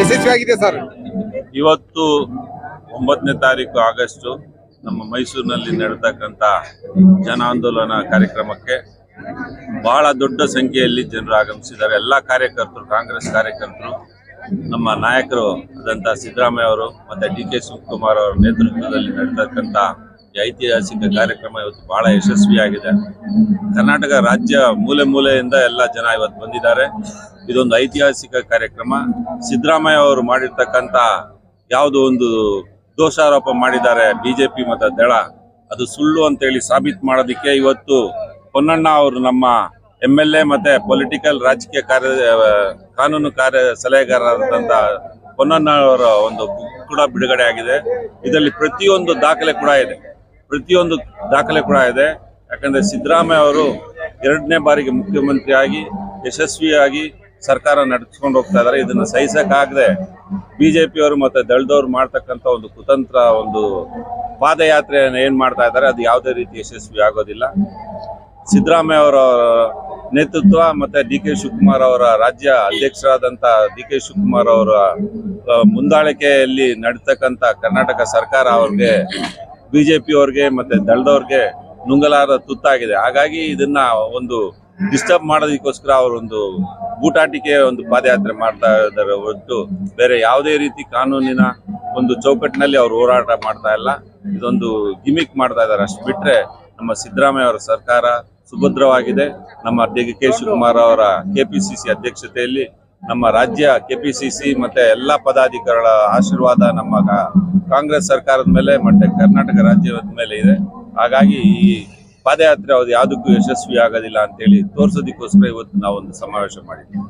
ಯಶಸ್ವಿಯಾಗಿದೆ ಸರ್. ಇವತ್ತು ಒಂಬತ್ತನೇ ತಾರೀಕು ಆಗಸ್ಟ್ ನಮ್ಮ ಮೈಸೂರಿನಲ್ಲಿ ನಡೆತಕ್ಕಂಥ ಜನ ಆಂದೋಲನ ಕಾರ್ಯಕ್ರಮಕ್ಕೆ ಬಹಳ ದೊಡ್ಡ ಸಂಖ್ಯೆಯಲ್ಲಿ ಜನರು ಆಗಮಿಸಿದ್ದಾರೆ. ಎಲ್ಲ ಕಾರ್ಯಕರ್ತರು, ಕಾಂಗ್ರೆಸ್ ಕಾರ್ಯಕರ್ತರು, ನಮ್ಮ ನಾಯಕರು ಆದಂಥ ಸಿದ್ದರಾಮಯ್ಯ ಅವರು ಮತ್ತೆ ಡಿ ಕೆ ಶಿವಕುಮಾರ್ ಅವರ ನೇತೃತ್ವದಲ್ಲಿ ನಡೆತಕ್ಕಂಥ ಐತಿಹಾಸಿಕ ಕಾರ್ಯಕ್ರಮ ಇವತ್ತು ಬಹಳ ಯಶಸ್ವಿಯಾಗಿದೆ. ಕರ್ನಾಟಕ ರಾಜ್ಯ ಮೂಲೆ ಮೂಲೆಯಿಂದ ಎಲ್ಲ ಜನ ಇವತ್ತು ಬಂದಿದ್ದಾರೆ. ಇದೊಂದು ಐತಿಹಾಸಿಕ ಕಾರ್ಯಕ್ರಮ. ಸಿದ್ದರಾಮಯ್ಯ ಅವರು ಮಾಡಿರ್ತಕ್ಕಂಥ ಯಾವುದೋ ಒಂದು ದೋಷಾರೋಪ ಮಾಡಿದ್ದಾರೆ ಬಿಜೆಪಿ ಮತ್ತು ದಳ. ಅದು ಸುಳ್ಳು ಅಂತೇಳಿ ಸಾಬೀತು ಮಾಡೋದಕ್ಕೆ ಇವತ್ತು ಪೊನ್ನಣ್ಣ ಅವರು ನಮ್ಮ ಎಂ ಎಲ್ ಎ ಮತ್ತೆ ಪೊಲಿಟಿಕಲ್ ರಾಜಕೀಯ ಕಾರ್ಯ, ಕಾನೂನು ಕಾರ್ಯ ಸಲಹೆಗಾರರಾದಂಥ ಪೊನ್ನಣ್ಣ ಅವರ ಒಂದು ಕೂಡ ಬಿಡುಗಡೆ ಆಗಿದೆ. ಇದರಲ್ಲಿ ಪ್ರತಿಯೊಂದು ದಾಖಲೆ ಕೂಡ ಇದೆ. ಪ್ರತಿಯೊಂದು ದಾಖಲೆ ಕೂಡ ಇದೆ. ಯಾಕಂದ್ರೆ ಸಿದ್ದರಾಮಯ್ಯ ಅವರು ಎರಡನೇ ಬಾರಿಗೆ ಮುಖ್ಯಮಂತ್ರಿಯಾಗಿ, ಯಶಸ್ವಿಯಾಗಿ ಸರ್ಕಾರ ನಡೆಸ್ಕೊಂಡು ಹೋಗ್ತಾ ಇದ್ದಾರೆ. ಇದನ್ನ ಸಹಿಸಕ್ಕಾಗದೆ ಬಿಜೆಪಿಯವರು ಮತ್ತೆ ದಳದವ್ರು ಮಾಡ್ತಕ್ಕಂಥ ಒಂದು ಕುತಂತ್ರ, ಒಂದು ಪಾದಯಾತ್ರೆಯನ್ನು ಏನ್ ಮಾಡ್ತಾ ಇದ್ದಾರೆ, ಅದು ಯಾವುದೇ ರೀತಿ ಯಶಸ್ವಿ ಆಗೋದಿಲ್ಲ. ಸಿದ್ದರಾಮಯ್ಯ ಅವರ ನೇತೃತ್ವ ಮತ್ತೆ ಡಿ ಕೆ ಶಿವಕುಮಾರ್ ಅವರ ರಾಜ್ಯ ಅಧ್ಯಕ್ಷರಾದಂಥ ಡಿ ಕೆ ಶಿವಕುಮಾರ್ ಅವರ ಮುಂದಾಳಿಕೆಯಲ್ಲಿ ನಡೀತಕ್ಕಂಥ ಕರ್ನಾಟಕ ಸರ್ಕಾರ ಅವ್ರಿಗೆ ಬಿಜೆಪಿ ಅವ್ರಿಗೆ ಮತ್ತೆ ದಳದವ್ರಿಗೆ ನುಂಗಲಾರ ತುತ್ತಾಗಿದೆ. ಹಾಗಾಗಿ ಇದನ್ನ ಒಂದು ಡಿಸ್ಟರ್ಬ್ ಮಾಡೋದಕ್ಕೋಸ್ಕರ ಅವರೊಂದು ಬೂಟಾಟಿಕೆ, ಒಂದು ಪಾದಯಾತ್ರೆ ಮಾಡ್ತಾ ಇದ್ದಾರೆ ಹೊರತು ಬೇರೆ ಯಾವುದೇ ರೀತಿ ಕಾನೂನಿನ ಒಂದು ಚೌಕಟ್ಟಿನಲ್ಲಿ ಅವರು ಹೋರಾಟ ಮಾಡ್ತಾ ಇಲ್ಲ. ಇದೊಂದು ಗಿಮಿಕ್ ಮಾಡ್ತಾ ಇದ್ದಾರೆ. ಅಷ್ಟು ಬಿಟ್ರೆ ನಮ್ಮ ಸಿದ್ದರಾಮಯ್ಯ ಅವರ ಸರ್ಕಾರ ಸುಭದ್ರವಾಗಿದೆ. ನಮ್ಮ ಡಿ ಕೆ ಶಿವಕುಮಾರ್ ಅವರ ಕೆಪಿಸಿಸಿ ಅಧ್ಯಕ್ಷತೆಯಲ್ಲಿ ನಮ್ಮ ರಾಜ್ಯ ಕೆಪಿಸಿಸಿ ಮತ್ತೆ ಎಲ್ಲ ಪದಾಧಿಕಾರಿಗಳ ಆಶೀರ್ವಾದ ನಮ್ಮ ಕಾಂಗ್ರೆಸ್ ಸರ್ಕಾರದ ಮೇಲೆ ಮತ್ತೆ ಕರ್ನಾಟಕ ರಾಜ್ಯದ ಮೇಲೆ ಇದೆ. ಹಾಗಾಗಿ ಈ ಪಾದಯಾತ್ರೆ ಅದು ಯಾವುದಕ್ಕೂ ಯಶಸ್ವಿ ಆಗೋದಿಲ್ಲ ಅಂತೇಳಿ ತೋರಿಸೋದಕ್ಕೋಸ್ಕರ ಇವತ್ತು ನಾವೊಂದು ಸಮಾವೇಶ ಮಾಡಿದ್ವಿ.